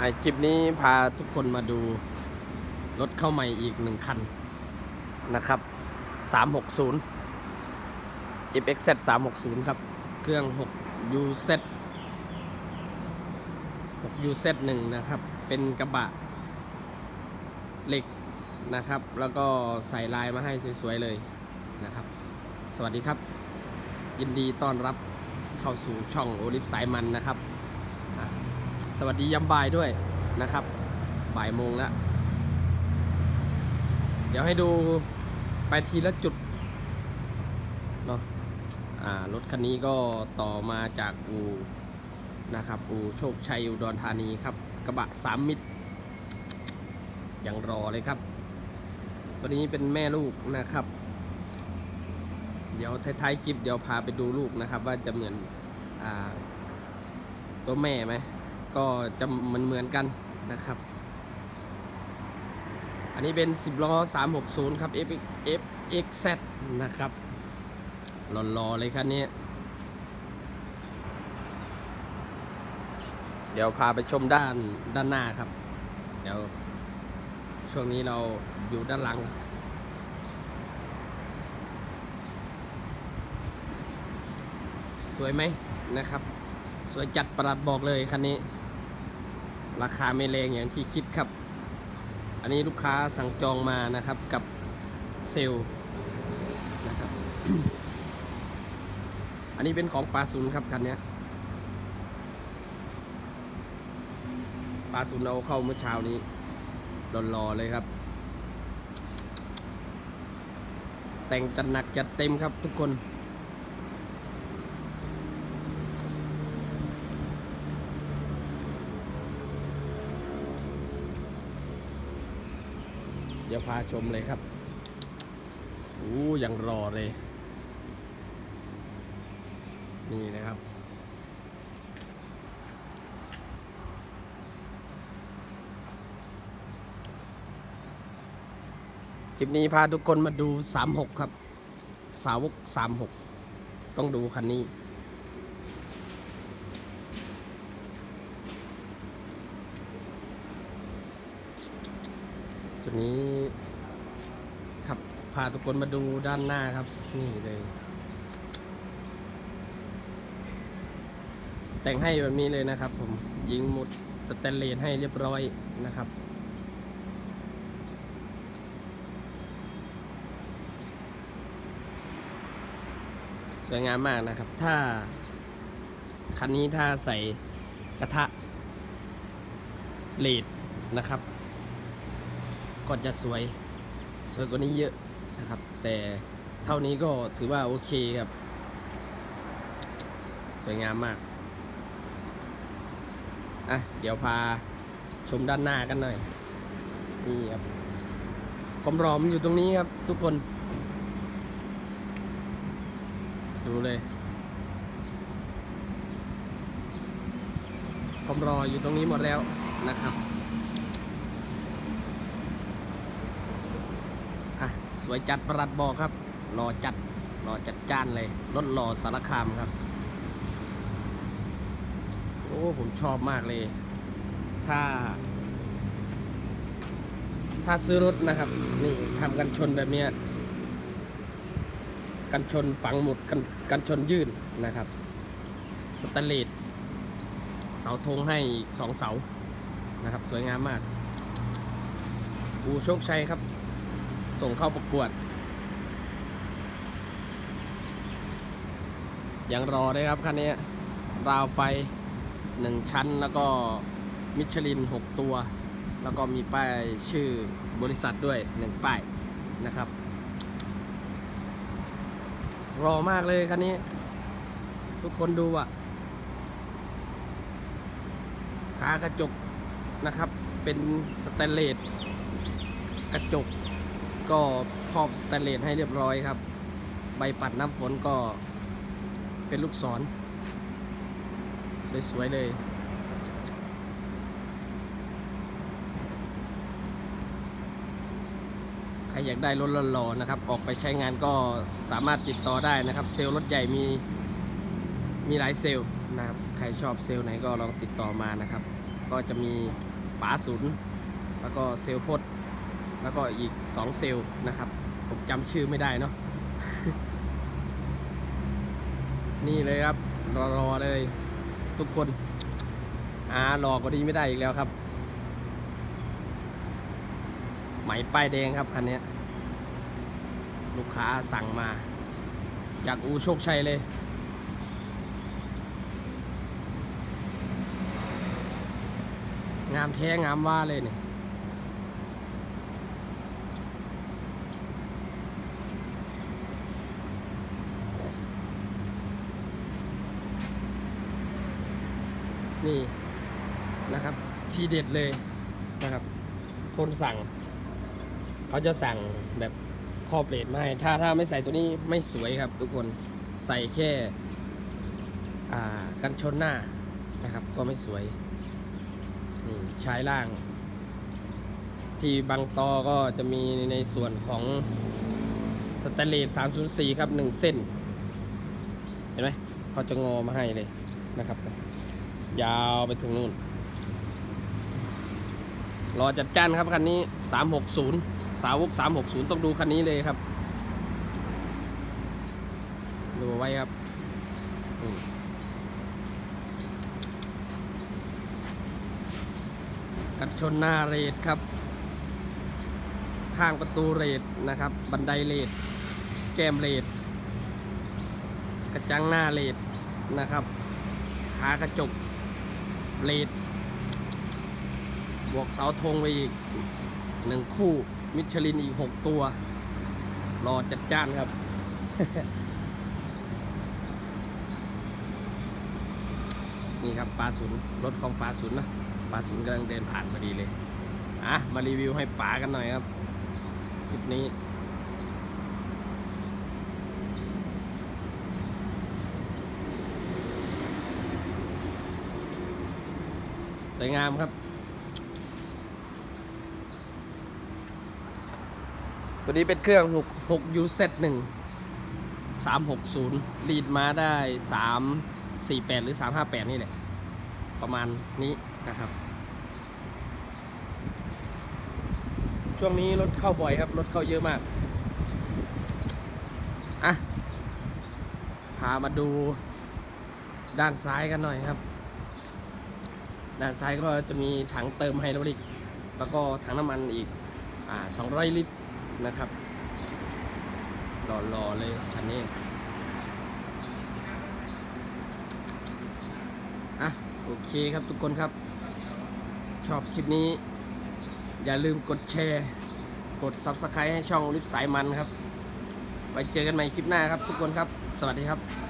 ไอคลิปนี้พาทุกคนมาดูรถเข้าใหม่อีกหนึ่งคันนะครับ 360 FXZ 360 ครับ เครื่อง 6 UZ 6 UZ 1นะครับ เป็นกระบะเหล็กนะครับ แล้วก็ใส่ลายมาให้สวยๆเลยนะครับ สวัสดีครับ ยินดีต้อนรับเข้าสู่ช่องโอลิฟสายมันนะครับ สวัสดียามบ่ายด้วยนะครับ บ่ายโมงแล้ว เดี๋ยวให้ดูไปทีละจุดเนาะอ่ารถคันนี้ก็ต่อมาจากอูนะครับ อูโชคชัยอุดรธานีครับ กระบะสามมิตรยังรอเลยครับ ตัวนี้เป็นแม่ลูกนะครับ เดี๋ยวท้ายๆคลิปเดี๋ยวพาไปดูลูกนะครับ ว่าจะเหมือนอตัวแม่ไหม ก็จะเหมือนเหมือนกันนะครับ อันนี้เป็น 10ล้อ360 ครับ F F X Z นะครับหล่อๆเลยคันนี้ เดี๋ยวพาไปชมด้านด้านหน้าครับ เดี๋ยว ช่วงนี้เราอยู่ด้านหลังสวยไหมนะครับ สวยจัดประหลัดบอกเลยคันนี้ ราคาไม่แรงอย่างที่คิดครับ อันนี้ลูกค้าสั่งจองมานะครับกับเซลนะครับอันนี้เป็นของปลาซุนครับคันนี้ปลาซุนเอาเข้าเมื่อเช้านี้รอๆเลยครับ แต่งจัดหนักจัดเต็มครับทุกคน เดี๋ยวพาชมเลยครับอู้ยังรอเลย นี่นะครับ คลิปนี้พาทุกคนมาดู 36 ครับ สาวก 36 ต้องดูคันนี้ จุดนี้ครับพาทุกคนมาดูด้านหน้าครับ นี่เลย แต่งให้แบบนี้เลยนะครับ ผมยิงหมุดสแตนเลสให้เรียบร้อยนะครับสวยงามมากนะครับ ถ้า คันนี้ถ้าใส่กระทะเลดนะครับ ก็จะสวย สวยกว่านี้เยอะนะครับ แต่เท่านี้ก็ถือว่าโอเคครับ สวยงามมากอะเดี๋ยวพาชมด้านหน้ากันหน่อย นี่ครับความรอมอยู่ตรงนี้ครับ ทุกคน ดูเลยความรออยู่ตรงนี้หมดแล้วนะครับ อะ ส วยจัดประหลัดบอกครับรอจัดรอจัดจ้านเลยรถรอสารคามครับ โอ้ผมชอบมากเลย ถ้า ถ้าซื้อรถนะครับ นี่ทำกันชนแบบเนี้ยกันชนฝังหมุดกันกันชนยื่นนะครับ สแตนเลสเสาธงให้สองเสานะครับ สวยงามมากอูโชคชัยครับ ส่งเข้าประกวด ยังรอเลยครับคันนี้ราวไฟหนึ่งชั้นแล้วก็มิชลิน6ตัว แล้วก็มีป้ายชื่อบริษัทด้วยหนึ่งป้ายนะครับ รอมากเลยคันนี้ ทุกคนดูอะขากระจกนะครับ เป็นสแตนเลสกระจก ก็ครอบสแตนเลสให้เรียบร้อยครับ ใบปัดน้ำฝนก็เป็นลูกศร สวยๆเลยใครอยากได้รถหล่อๆนะครับ ออกไปใช้งานก็สามารถติดต่อได้นะครับ เซลล์รถใหญ่มีมีหลายเซลล์นะครับ ใครชอบเซลล์ไหนก็ลองติดต่อมานะครับ ก็จะมีป๋าศูนย์แล้วก็เซลล์พด แล้วก็อีก 2 เซลล์นะครับ ผมจำชื่อไม่ได้เนาะนี่เลยครับ รอรอเลย ทุกคนอ่ารอกว่านี้ไม่ได้อีกแล้วครับไหมป้ายแดงครับคันนี้ลูกค้าสั่งมา จากอูโชคชัยเลย งามแท้งามว่าเลยเนี่ย นี่นะครับ ทีเด็ดเลยนะครับ คนสั่ง เขาจะสั่งแบบครอบเลดมาให้ถ้าถ้าไม่ใส่ตัวนี้ไม่สวยครับ ทุกคนใส่แค่กันชนหน้านะครับ ก็ไม่สวยนี่ชายล่าง ที่บางตอก็จะมีในส่วนของสแตนเลส304 ครับ 1 เส้น เห็นไหมเขาจะงอมาให้เลยนะครับ ยาวไปถึงนู่นรอจัดจ้านครับคันนี้ 360 สาวก 360 ต้องดูคันนี้เลยครับ ดูไว้ครับกันชนหน้าเรดครับ ข้างประตูเรดนะครับ บันไดเรดแก้มเรดกระจังหน้าเรดนะครับขากระจก เรดบวกเสาธงไปอีกหนึ่งคู่ มิชลินอีกหกตัว รอจัดจ้านครับ นี่ครับปลาศูนย์รถของปลาศูนย์นะปลาศูนย์กำลังเดินผ่านพอดีเลย อะ มารีวิวให้ปลากันหน่อยครับ คลิปนี้ สวยงามครับ ตัวนี้เป็นเครื่อง6 6 UZ 1 360ลีดมาได้ 348 หรือ 358 นี่แหละ ประมาณนี้นะครับ ช่วงนี้รถเข้าบ่อยครับ รถเข้าเยอะมาก อะ พามาดูด้านซ้ายกันหน่อยครับ ด้านซ้ายก็จะมีถังเติมไฮดรอลิก แล้วก็ถังน้ำมันอีกอ่า200 ลิตรนะครับหล่อๆเลยคันนี้อะโอเคครับทุกคนครับ ชอบคลิปนี้ อย่าลืมกดแชร์ กด Subscribe ให้ช่องลิฟสายมันครับ ไว้เจอกันใหม่คลิปหน้าครับทุกคนครับ สวัสดีครับ